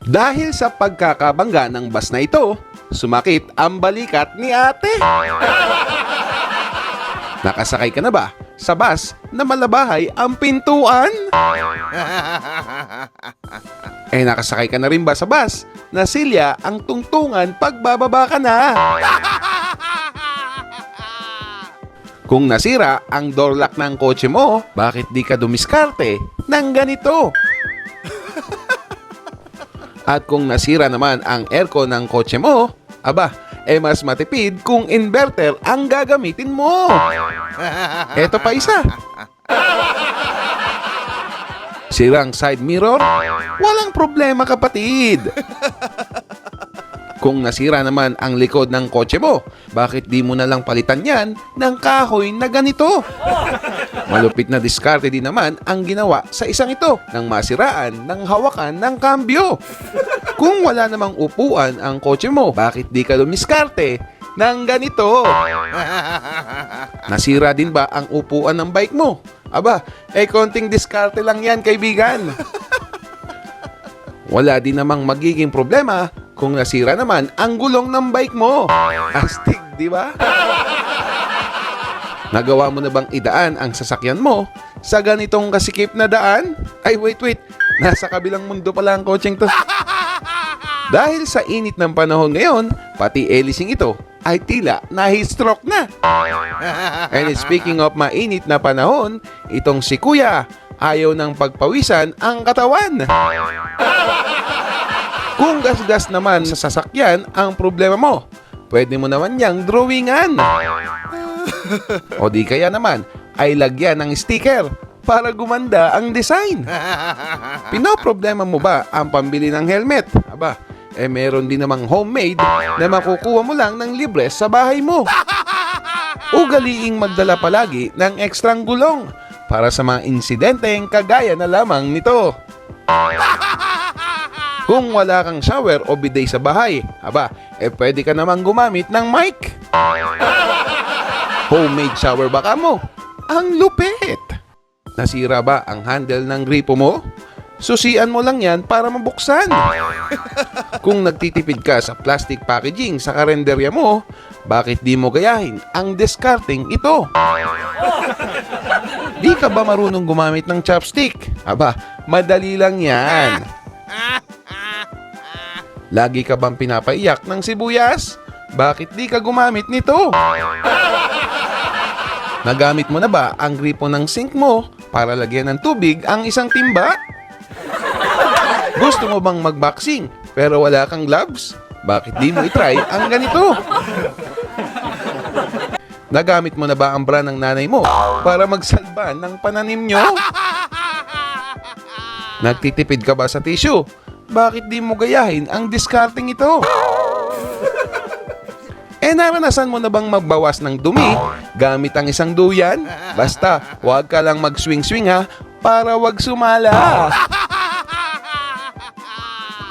Dahil sa pagkakabangga ng bus na ito, sumakit ang balikat ni ate. Nakasakay ka na ba sa bus na malabahay ang pintuan? eh nakasakay ka na rin ba sa bus na silya ang tungtungan pagbababa ka na? Kung nasira ang door lock ng kotse mo, bakit di ka dumiskarte ng ganito? At kung nasira naman ang aircon ng kotse mo, aba, eh mas matipid kung inverter ang gagamitin mo. Eto pa isa. Sirang side mirror? Walang problema kapatid. Kung nasira naman ang likod ng kotse mo, bakit di mo na lang palitan yan ng kahoy na ganito? Malupit na diskarte din naman ang ginawa sa isang ito nang masiraan ng hawakan ng kambyo. Kung wala namang upuan ang kotse mo, bakit di ka lumiskarte ng ganito? Nasira din ba ang upuan ng bike mo? Aba, eh konting diskarte lang yan kaibigan. Wala din namang magiging problema kung nasira naman ang gulong ng bike mo. Astig, di ba? Nagawa mo na bang idaan ang sasakyan mo sa ganitong kasikip na daan? Ay, wait, wait. Nasa kabilang mundo pala ang coaching to. Dahil sa init ng panahon ngayon, pati elising ito ay tila nahi-stroke na. And speaking of mainit na panahon, itong si Kuya ayaw ng pagpawisan ang katawan. Kung gasgas naman sa sasakyan ang problema mo, pwede mo naman niyang drawingan. o di kaya naman ay lagyan ng sticker para gumanda ang design. Pinoproblema mo ba ang pambili ng helmet? Aba, eh meron din namang homemade na makukuha mo lang ng libre sa bahay mo. Ugaliing magdala palagi ng ekstrang gulong para sa mga insidenteng kagaya na lamang nito. Kung wala kang shower o bidet sa bahay, aba, eh pwede ka namang gumamit ng mic. Homemade shower baka mo. Ang lupit! Nasira ba ang handle ng gripo mo? Susian mo lang yan para mabuksan. Kung nagtitipid ka sa plastic packaging sa karenderya mo, bakit di mo gayahin ang discarding ito? Di ka ba marunong gumamit ng chopstick? Aba, madali lang yan. Lagi ka bang pinapaiyak ng sibuyas? Bakit di ka gumamit nito? Nagamit mo na ba ang gripo ng sink mo para lagyan ng tubig ang isang timba? Gusto mo bang magboxing pero wala kang gloves? Bakit di mo itry ang ganito? Nagamit mo na ba ang bra ng nanay mo para magsalba ng pananim nyo? Nagtitipid ka ba sa tissue? Bakit di mo gayahin ang discarding ito? Eh naranasan mo na bang magbawas ng dumi gamit ang isang duyan? Basta, huwag ka lang mag-swing-swing ha para wag sumala.